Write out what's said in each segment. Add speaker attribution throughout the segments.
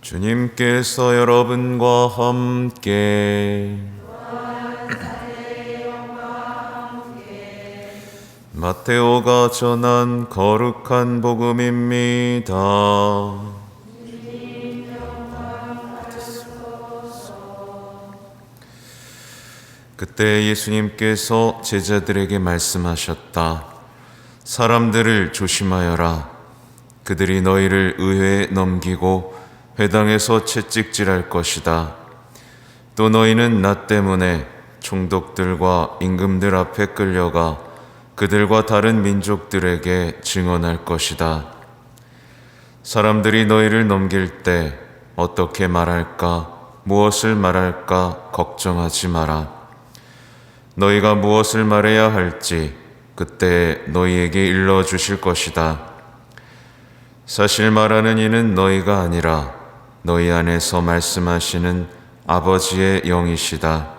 Speaker 1: 주님께서 여러분과 함께 마테오가 전한 거룩한 복음입니다. 그때 예수님께서 제자들에게 말씀하셨다. 사람들을 조심하여라. 그들이 너희를 의회에 넘기고 회당에서 채찍질할 것이다. 또 너희는 나 때문에 총독들과 임금들 앞에 끌려가 그들과 다른 민족들에게 증언할 것이다. 사람들이 너희를 넘길 때 어떻게 말할까, 무엇을 말할까 걱정하지 마라. 너희가 무엇을 말해야 할지 그때 너희에게 일러 주실 것이다. 사실 말하는 이는 너희가 아니라 너희 안에서 말씀하시는 아버지의 영이시다.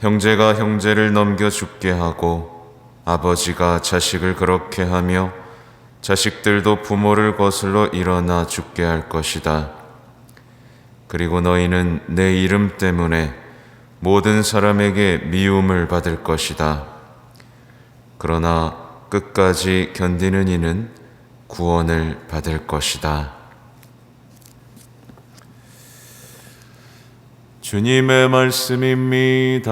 Speaker 1: 형제가 형제를 넘겨 죽게 하고 아버지가 자식을 그렇게 하며 자식들도 부모를 거슬러 일어나 죽게 할 것이다. 그리고 너희는 내 이름 때문에 모든 사람에게 미움을 받을 것이다. 그러나 끝까지 견디는 이는 구원을 받을 것이다. 주님의 말씀입니다.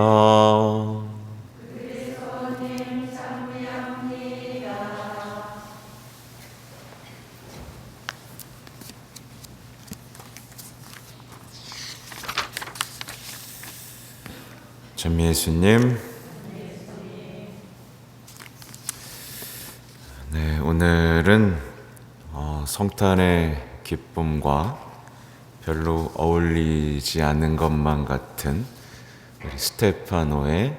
Speaker 1: 전 예수님. 네, 오늘은 어, 성탄의 기쁨과 별로 어울리지 않는 것만 같은 스테파노의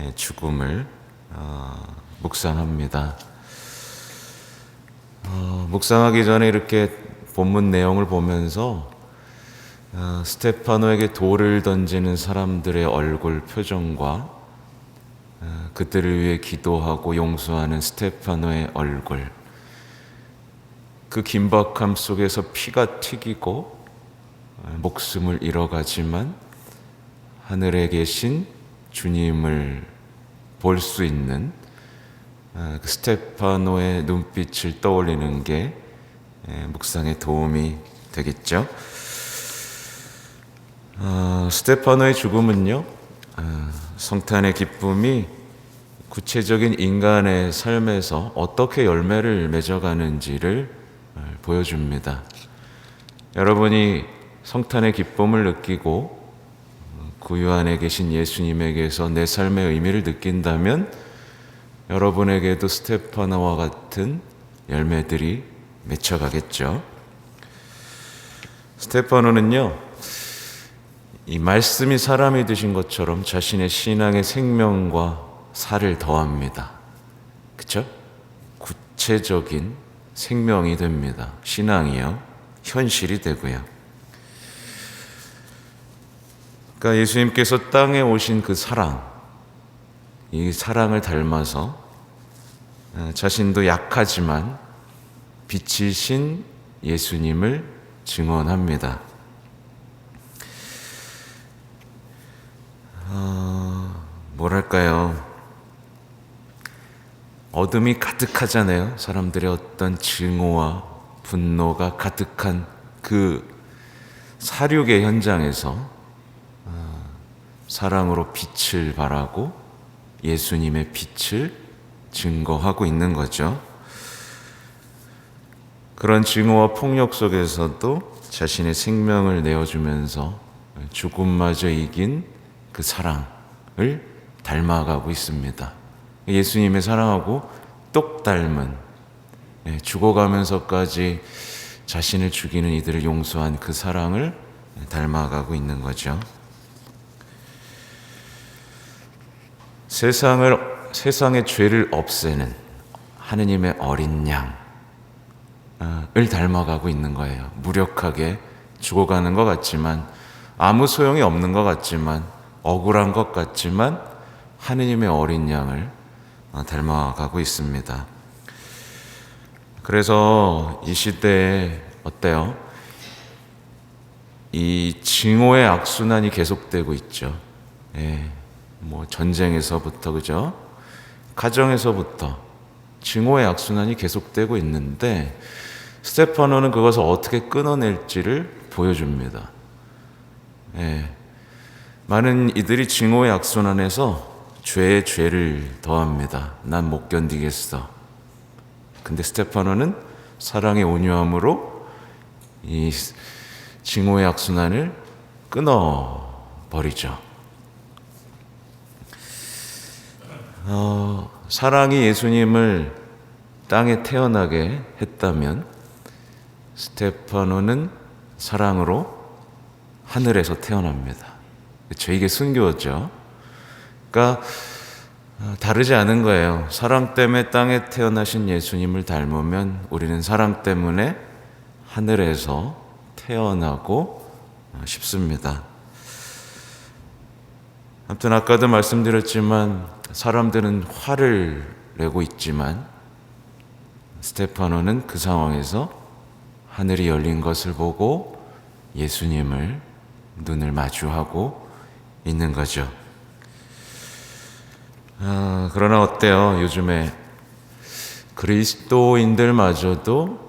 Speaker 1: 예, 죽음을 어, 묵상합니다. 어, 묵상하기 전에 이렇게 본문 내용을 보면서 어, 스테파노에게 돌을 던지는 사람들의 얼굴 표정과 어, 그들을 위해 기도하고 용서하는 스테파노의 얼굴 그 긴박함 속에서 피가 튀기고 어, 목숨을 잃어가지만 하늘에 계신 주님을 볼 수 있는 어, 그 스테파노의 눈빛을 떠올리는 게 예, 묵상에 도움이 되겠죠. 어, 스테파노의 죽음은요, 어, 성탄의 기쁨이 구체적인 인간의 삶에서 어떻게 열매를 맺어가는지를 어, 보여줍니다. 여러분이 성탄의 기쁨을 느끼고 어, 구유 안에 계신 예수님에게서 내 삶의 의미를 느낀다면 여러분에게도 스테파노와 같은 열매들이 맺혀가겠죠. 스테파노는요, 이 말씀이 사람이 되신 것처럼 자신의 신앙의 생명과 살을 더합니다. 그쵸? 구체적인 생명이 됩니다. 신앙이요. 현실이 되고요. 그러니까 예수님께서 땅에 오신 그 사랑, 이 사랑을 닮아서 어, 자신도 약하지만 빛이신 예수님을 증언합니다. 어, 뭐랄까요. 어둠이 가득하잖아요. 사람들의 어떤 증오와 분노가 가득한 그 사륙의 현장에서 어, 사랑으로 빛을 발하고 예수님의 빛을 증거하고 있는 거죠. 그런 증오와 폭력 속에서도 자신의 생명을 내어주면서 죽음마저 이긴 그 사랑을 닮아가고 있습니다. 예수님의 사랑하고 똑 닮은 예, 죽어가면서까지 자신을 죽이는 이들을 용서한 그 사랑을 닮아가고 있는 거죠. 세상을 세상의 죄를 없애는 하느님의 어린 양을 닮아가고 있는 거예요. 무력하게 죽어가는 것 같지만 아무 소용이 없는 것 같지만 억울한 것 같지만 하느님의 어린 양을 닮아가고 있습니다. 그래서 이 시대에 어때요? 이 징후의 악순환이 계속되고 있죠. 예, 뭐 전쟁에서부터 그죠? 가정에서부터 징후의 악순환이 계속되고 있는데 스테파노는 그것을 어떻게 끊어낼지를 보여줍니다. 예, 많은 이들이 징후의 악순환에서 죄에 죄를 더합니다. 난 못 견디겠어. 근데 스테파노는 사랑의 온유함으로 이 징후의 악순환을 끊어 버리죠. 어, 사랑이 예수님을 땅에 태어나게 했다면 스테파노는 사랑으로 하늘에서 태어납니다. 그렇죠? 이게 순교죠. 그러니까 어, 다르지 않은 거예요. 사랑 때문에 땅에 태어나신 예수님을 닮으면 우리는 사랑 때문에 하늘에서 태어나고 어, 싶습니다. 아무튼 아까도 말씀드렸지만 사람들은 화를 내고 있지만 스테파노는 그 상황에서 하늘이 열린 것을 보고 예수님을 눈을 마주하고 있는 거죠. 아, 그러나 어때요? 요즘에 그리스도인들마저도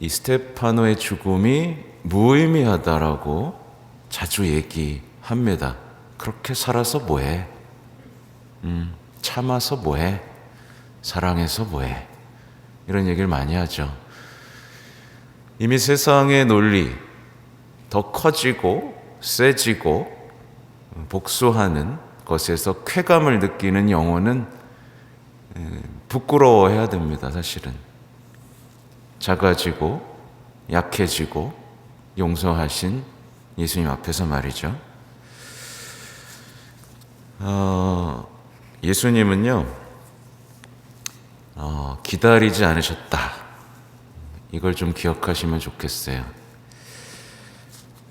Speaker 1: 이 스테파노의 죽음이 무의미하다라고 자주 얘기합니다. 그렇게 살아서 뭐해? 음, 참아서 뭐해? 사랑해서 뭐해? 이런 얘기를 많이 하죠. 이미 세상의 논리 더 커지고 세지고 복수하는 것에서 쾌감을 느끼는 영혼은 부끄러워해야 됩니다, 사실은. 작아지고 약해지고 용서하신 예수님 앞에서 말이죠. 어, 예수님은요, 어, 기다리지 않으셨다. 이걸 좀 기억하시면 좋겠어요.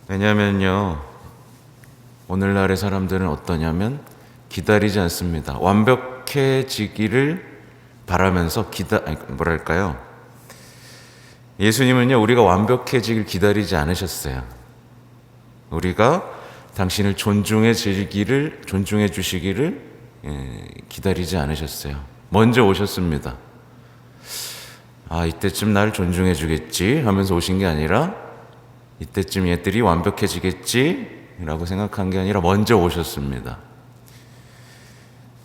Speaker 1: 왜냐면요, 오늘날의 사람들은 어떠냐면, 기다리지 않습니다. 완벽해지기를 바라면서 기다, 뭐랄까요. 예수님은요, 우리가 완벽해지길 기다리지 않으셨어요. 우리가 당신을 존중해 주기를, 존중해 주시기를 예, 기다리지 않으셨어요. 먼저 오셨습니다. 아, 이때쯤 날 존중해 주겠지 하면서 오신 게 아니라 이때쯤 얘들이 완벽해지겠지 라고 생각한 게 아니라 먼저 오셨습니다.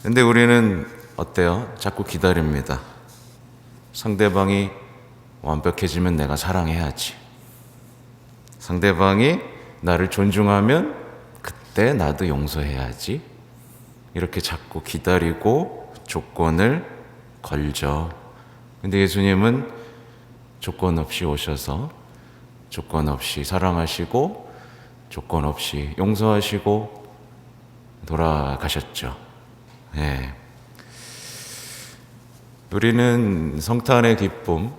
Speaker 1: 근데 우리는 어때요? 자꾸 기다립니다. 상대방이 완벽해지면 내가 사랑해야지. 상대방이 나를 존중하면 그때 나도 용서해야지. 이렇게 자꾸 기다리고 조건을 걸죠. 근데 예수님은 조건 없이 오셔서 조건 없이 사랑하시고 조건 없이 용서하시고 돌아가셨죠. 예. 우리는 성탄의 기쁨,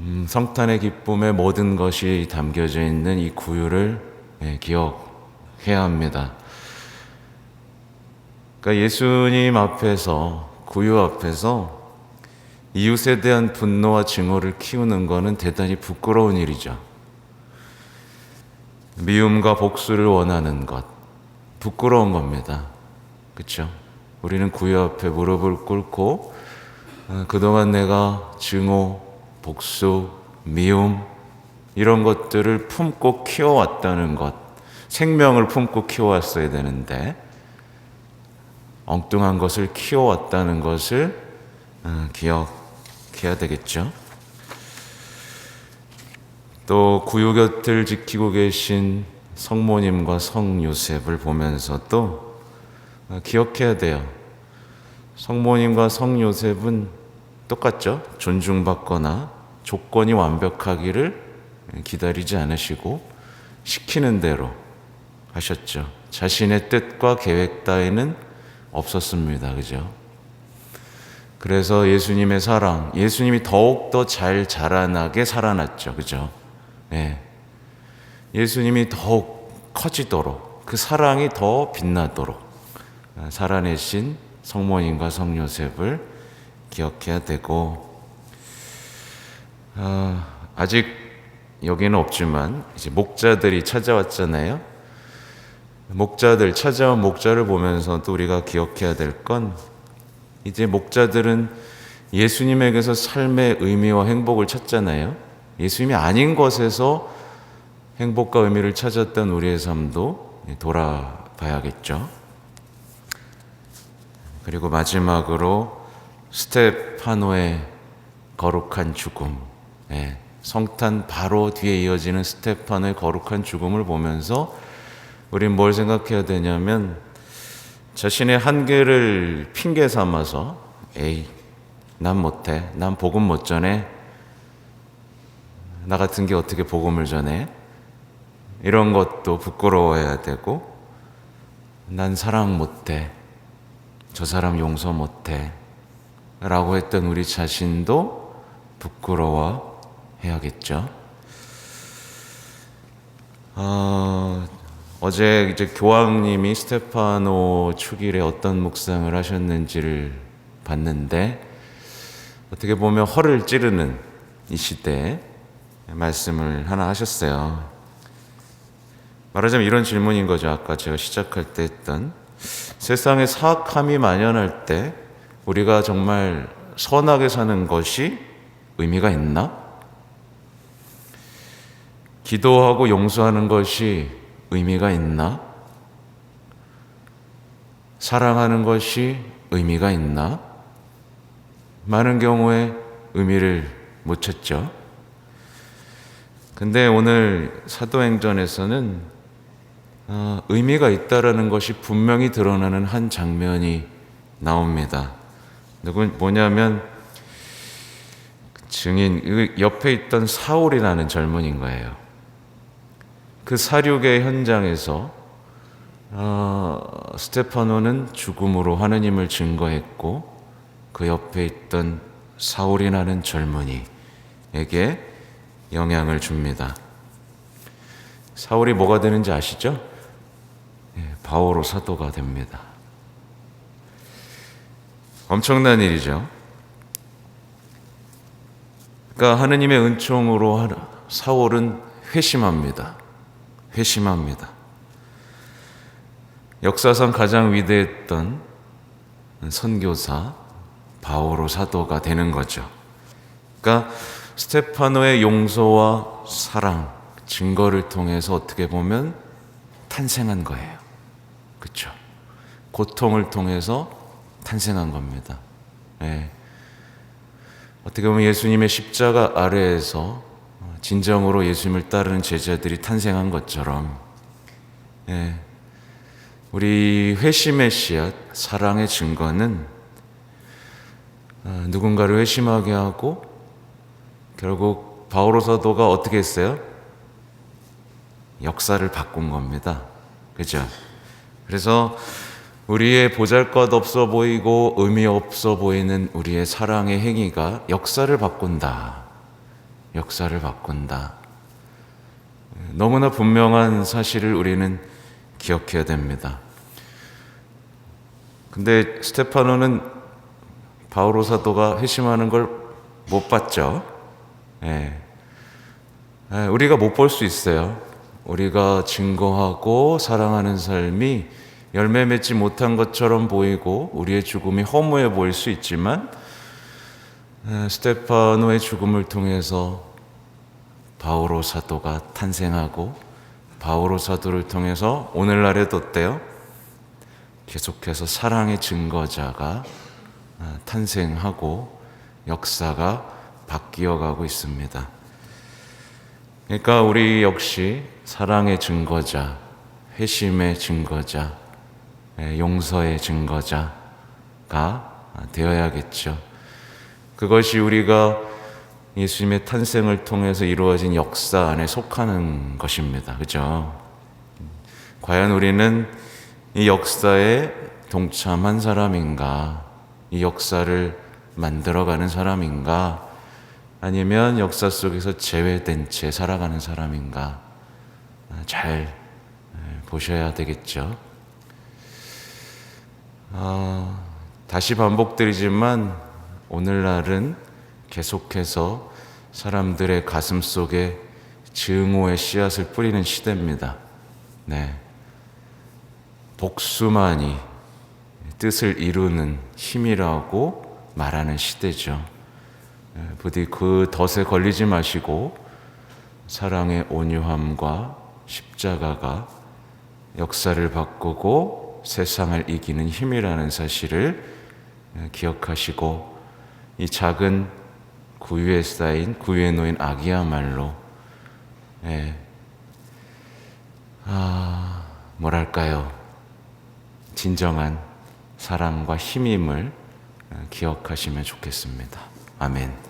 Speaker 1: 음, 성탄의 기쁨의 모든 것이 담겨져 있는 이 구유를 예, 기억해야 합니다. 그러니까 예수님 앞에서 구유 앞에서 이웃에 대한 분노와 증오를 키우는 것은 대단히 부끄러운 일이죠. 미움과 복수를 원하는 것 부끄러운 겁니다. 그렇죠? 우리는 구유 앞에 무릎을 꿇고 어, 그동안 내가 증오, 복수, 미움 이런 것들을 품고 키워왔다는 것, 생명을 품고 키워왔어야 되는데 엉뚱한 것을 키워왔다는 것을 어, 기억해야 되겠죠. 또 구유 곁을 지키고 계신 성모님과 성 요셉을 보면서도 어, 기억해야 돼요. 성모님과 성 요셉은 똑같죠. 존중받거나 조건이 완벽하기를 기다리지 않으시고 시키는 대로 하셨죠. 자신의 뜻과 계획 따위는 없었습니다. 그죠? 그래서 예수님의 사랑, 예수님이 더욱더 잘 자라나게 살아났죠. 그죠? 예. 예수님이 더욱 커지도록, 그 사랑이 더 빛나도록 살아내신 성모님과 성요셉을 기억해야 되고, 어, 아직 여기는 없지만 이제 목자들이 찾아왔잖아요. 목자들 찾아온 목자를 보면서 또 우리가 기억해야 될 건 이제 목자들은 예수님에게서 삶의 의미와 행복을 찾잖아요. 예수님이 아닌 것에서 행복과 의미를 찾았던 우리의 삶도 돌아봐야겠죠. 그리고 마지막으로 스테파노의 거룩한 죽음, 예, 성탄 바로 뒤에 이어지는 스테파노의 거룩한 죽음을 보면서 우린 뭘 생각해야 되냐면 자신의 한계를 핑계 삼아서 에이 난 못해. 난 복음 못 전해. 나 같은 게 어떻게 복음을 전해? 이런 것도 부끄러워해야 되고 난 사랑 못해. 저 사람 용서 못해. 라고 했던 우리 자신도 부끄러워 해야겠죠. 어, 어제 이제 교황님이 스테파노 축일에 어떤 묵상을 하셨는지를 봤는데 어떻게 보면 허를 찌르는 이 시대에 말씀을 하나 하셨어요. 말하자면 이런 질문인 거죠. 아까 제가 시작할 때 했던 세상에 사악함이 만연할 때 우리가 정말 선하게 사는 것이 의미가 있나? 기도하고 용서하는 것이 의미가 있나? 사랑하는 것이 의미가 있나? 많은 경우에 의미를 못 찾죠. 근데 오늘 사도행전에서는 어, 의미가 있다라는 것이 분명히 드러나는 한 장면이 나옵니다. 누구 뭐냐면 증인 그 옆에 있던 사울이라는 젊은인 거예요. 그 사륙의 현장에서 어, 스테파노는 죽음으로 하느님을 증거했고 그 옆에 있던 사울이라는 젊은이에게 영향을 줍니다. 사울이 뭐가 되는지 아시죠? 예, 바오로 사도가 됩니다. 엄청난 일이죠. 그러니까 하느님의 은총으로 사울은 회심합니다. 회심합니다. 역사상 가장 위대했던 선교사 바오로 사도가 되는 거죠. 그러니까 스테파노의 용서와 사랑 증거를 통해서 어떻게 보면 탄생한 거예요. 그렇죠? 고통을 통해서 탄생한 겁니다. 네. 어떻게 보면 예수님의 십자가 아래에서 진정으로 예수님을 따르는 제자들이 탄생한 것처럼 네. 우리 회심의 씨앗, 사랑의 증거는 어, 누군가를 회심하게 하고 결국 바오로 사도가 어떻게 했어요? 역사를 바꾼 겁니다. 그죠? 그래서 우리의 보잘 것 없어 보이고 의미 없어 보이는 우리의 사랑의 행위가 역사를 바꾼다. 역사를 바꾼다. 너무나 분명한 사실을 우리는 기억해야 됩니다. 근데 스테파노는 바오로 사도가 회심하는 걸 못 봤죠. 예. 예, 우리가 못 볼 수 있어요. 우리가 증거하고 사랑하는 삶이 열매 맺지 못한 것처럼 보이고 우리의 죽음이 허무해 보일 수 있지만 스테파노의 죽음을 통해서 바오로 사도가 탄생하고 바오로 사도를 통해서 오늘날에도 어때요? 계속해서 사랑의 증거자가 탄생하고 역사가 바뀌어 가고 있습니다. 그러니까 우리 역시 사랑의 증거자, 회심의 증거자, 용서의 증거자가 되어야겠죠. 그것이 우리가 예수님의 탄생을 통해서 이루어진 역사 안에 속하는 것입니다. 그죠? 과연 우리는 이 역사에 동참한 사람인가? 이 역사를 만들어가는 사람인가? 아니면 역사 속에서 제외된 채 살아가는 사람인가 잘 보셔야 되겠죠. 아, 다시 반복드리지만 오늘날은 계속해서 사람들의 가슴 속에 증오의 씨앗을 뿌리는 시대입니다. 네. 복수만이 뜻을 이루는 힘이라고 말하는 시대죠. 예, 부디 그 덫에 걸리지 마시고 사랑의 온유함과 십자가가 역사를 바꾸고 세상을 이기는 힘이라는 사실을 예, 기억하시고 이 작은 구유에 쌓인 구유에 놓인 악이야말로 예, 아 뭐랄까요 진정한 사랑과 힘임을 어, 기억하시면 좋겠습니다. 아멘.